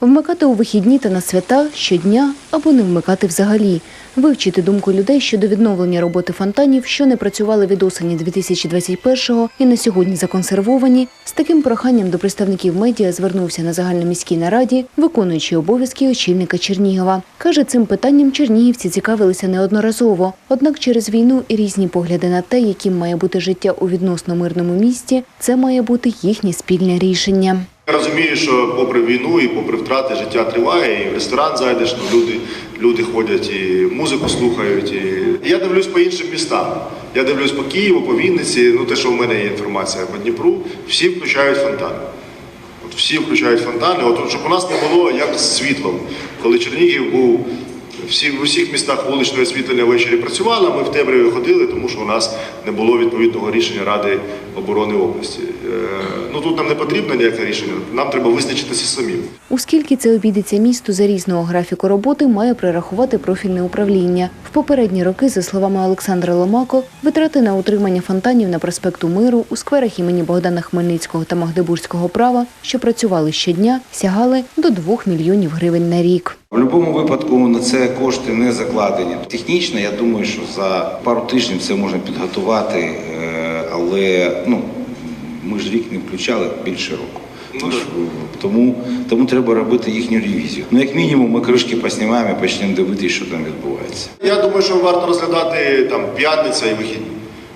Вмикати у вихідні та на свята щодня або не вмикати взагалі. Вивчити думку людей щодо відновлення роботи фонтанів, що не працювали від осені 2021-го і на сьогодні законсервовані. З таким проханням до представників медіа звернувся на загальноміській нараді, виконуючий обов'язки очільника Чернігова. Каже, цим питанням чернігівці цікавилися неодноразово. Однак через війну і різні погляди на те, яким має бути життя у відносно мирному місті, це має бути їхнє спільне рішення. Я розумію, що попри війну і попри втрати життя триває, і в ресторан зайдеш, ну, люди, люди ходять і музику слухають. І... Я дивлюсь по іншим містам. Я дивлюсь по Києву, по Вінниці, ну те, що в мене є інформація по Дніпру, всі включають фонтани. От всі включають фонтани, от, щоб у нас не було як з світлом. Коли Чернігів був всі, в усіх містах вуличне освітлення ввечері працювало, ми в темряві ходили, тому що у нас не було відповідного рішення Ради оборони області. Е, ну тут нам не потрібно ніяке рішення, нам треба визначитися самим. Оскільки це обійдеться місту за різного графіку роботи, має прорахувати профільне управління. В попередні роки, за словами Олександра Ломако, витрати на утримання фонтанів на проспекту Миру у скверах імені Богдана Хмельницького та Магдебурзького права, що працювали щодня, сягали до 2 мільйонів гривень на рік. В будь-якому випадку на це кошти не закладені. Технічно, я думаю, що за пару тижнів це можна підготувати, е, але ну, ми ж рік не включали більше року. Тож, е, тому, тому треба робити їхню ревізію. Ну, як мінімум, ми кришки поснімаємо і почнемо дивитися, що там відбувається. Я думаю, що варто розглядати там п'ятниця і вихідні,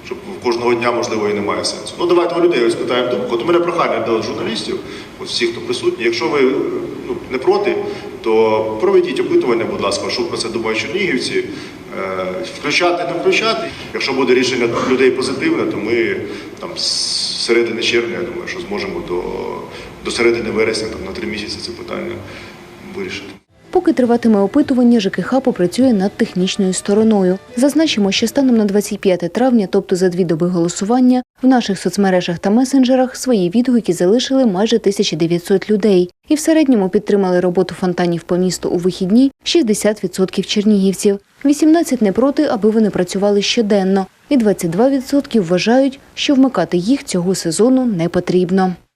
щоб кожного дня, можливо, і немає сенсу. Ну давайте у людей ось питаємо думку. От у мене прохання до журналістів, ось всіх, хто присутній. Якщо ви ну, не проти, то проведіть опитування, будь ласка, що про це думають чернігівці. Е, Включати, не включати. Якщо буде рішення людей позитивне, то ми там з середини червня, я думаю, що зможемо до, до середини вересня, там на три місяці це питання вирішити. Поки триватиме опитування, ЖКХ попрацює над технічною стороною. Зазначимо, що станом на 25 травня, тобто за дві доби голосування, в наших соцмережах та месенджерах свої відгуки залишили майже 1900 людей. І в середньому підтримали роботу фонтанів по місту у вихідні 60% чернігівців. 18 не проти, аби вони працювали щоденно. І 22% вважають, що вмикати їх цього сезону не потрібно.